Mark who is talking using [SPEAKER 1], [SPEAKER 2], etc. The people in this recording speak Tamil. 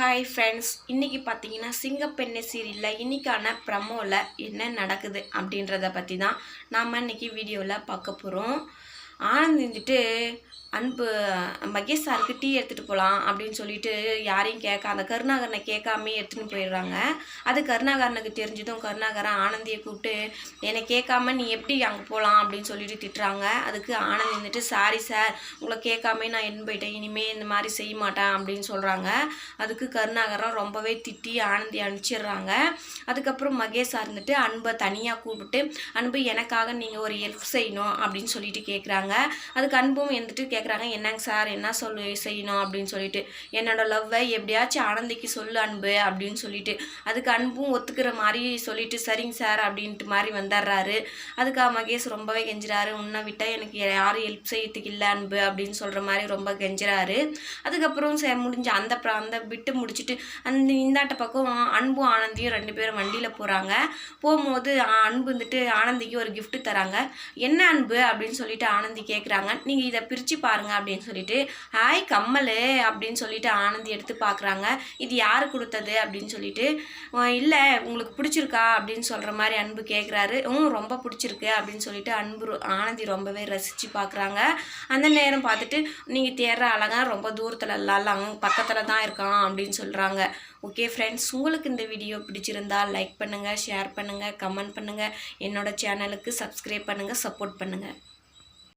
[SPEAKER 1] ஹாய் ஃப்ரெண்ட்ஸ் இன்றைக்கி பார்த்தீங்கன்னா சிங்கப்பெண்ணை சீரியலில் இன்னைக்கான ப்ரமோவில் என்ன நடக்குது அப்படின்றத பற்றி தான் நாம் இன்னைக்கு வீடியோவில் பார்க்க போகிறோம் ஆனந்த் வந்துட்டு அன்பு மகேஷ் சாருக்கு டீ எடுத்துகிட்டு போகலாம் அப்படின்னு சொல்லிட்டு யாரையும் கேட்க அந்த கருணாகரனை கேட்காமே எடுத்துன்னு போயிடுறாங்க. அது கருணாகரனுக்கு தெரிஞ்சதும் கருணாகரன் ஆனந்தியை கூப்பிட்டு என்னை கேட்காம நீ எப்படி அங்கே போகலாம் அப்படின்னு சொல்லிட்டு திட்டுறாங்க. அதுக்கு ஆனந்த் வந்துட்டு சாரி சார் உங்களை கேட்காமே நான் என்ன போயிட்டேன். இனிமேல் இந்த மாதிரி செய்ய மாட்டேன் அப்படின்னு சொல்கிறாங்க அதுக்கு கருணாகரன் ரொம்பவே திட்டி ஆனந்தி அனுப்பிச்சிடுறாங்க. அதுக்கப்புறம் மகேஷ் சார் இருந்துட்டு அன்பை தனியாக கூப்பிட்டு அன்பு எனக்காக நீங்கள் ஒரு ஹெல்ப் செய்யணும் அப்படின்னு சொல்லிட்டு கேட்குறாங்க அதுக்கு அன்பும் வந்துட்டு கேட்குறாங்க என்னங்க சார் என்ன சொல்லு செய்யணும்? அப்படின்னு சொல்லிட்டு. என்னோட லவ்வை எப்படியாச்சும் ஆனந்திக்கு சொல்லு அன்பு அப்படின்னு சொல்லிட்டு. அதுக்கு அன்பும் ஒத்துக்கிற மாதிரி சொல்லிட்டு சரிங்க சார் அப்படின்ட்டு மாதிரி வந்துடுறாரு அதுக்கு மகேஷ் ரொம்பவே கெஞ்சுறாரு. உன்னை விட்டால் எனக்கு யாரும் ஹெல்ப் செய்யறதுக்கு இல்லை அன்பு அப்படின்னு சொல்கிற மாதிரி ரொம்ப கெஞ்சுறாரு. அதுக்கப்புறம் சே முடிஞ்ச அந்த அந்த விட்டு முடிச்சுட்டு அந்த இந்தாட்ட பக்கம் அன்பும் ஆனந்தியும் ரெண்டு பேரும் வண்டியில் போகிறாங்க போகும்போது அன்பு வந்துட்டு ஆனந்திக்கு ஒரு கிஃப்ட்டு தராங்க. என்ன அன்பு? அப்படின்னு சொல்லிட்டு ஆனந்தி கேட்குறாங்க நீங்கள் இதை பிரித்து பாருங்கள் அப்படின்னு சொல்லிட்டு ஹாய் கம்மல் அப்படின்னு சொல்லிட்டு ஆனந்தி எடுத்து பார்க்குறாங்க இது யார் கொடுத்தது? அப்படின்னு சொல்லிட்டு இல்லை உங்களுக்கு பிடிச்சிருக்கா? அப்படின்னு சொல்கிற மாதிரி அன்பு கேட்குறாரு ம் ரொம்ப பிடிச்சிருக்கு. அப்படின்னு சொல்லிட்டு அன்பு ஆனந்தி ரொம்பவே ரசித்து பார்க்குறாங்க அந்த நேரம் பார்த்துட்டு நீங்கள் தேடுற அழகா ரொம்ப தூரத்தில் இல்லை அங்கே பக்கத்தில் தான் இருக்கான். அப்படின்னு சொல்கிறாங்க ஓகே ஃப்ரெண்ட்ஸ் உங்களுக்கு இந்த வீடியோ பிடிச்சிருந்தா லைக் பண்ணுங்கள் ஷேர் பண்ணுங்கள் கமெண்ட் பண்ணுங்கள் என்னோடய சேனலுக்கு சப்ஸ்கிரைப் பண்ணுங்கள் சப்போர்ட் பண்ணுங்கள்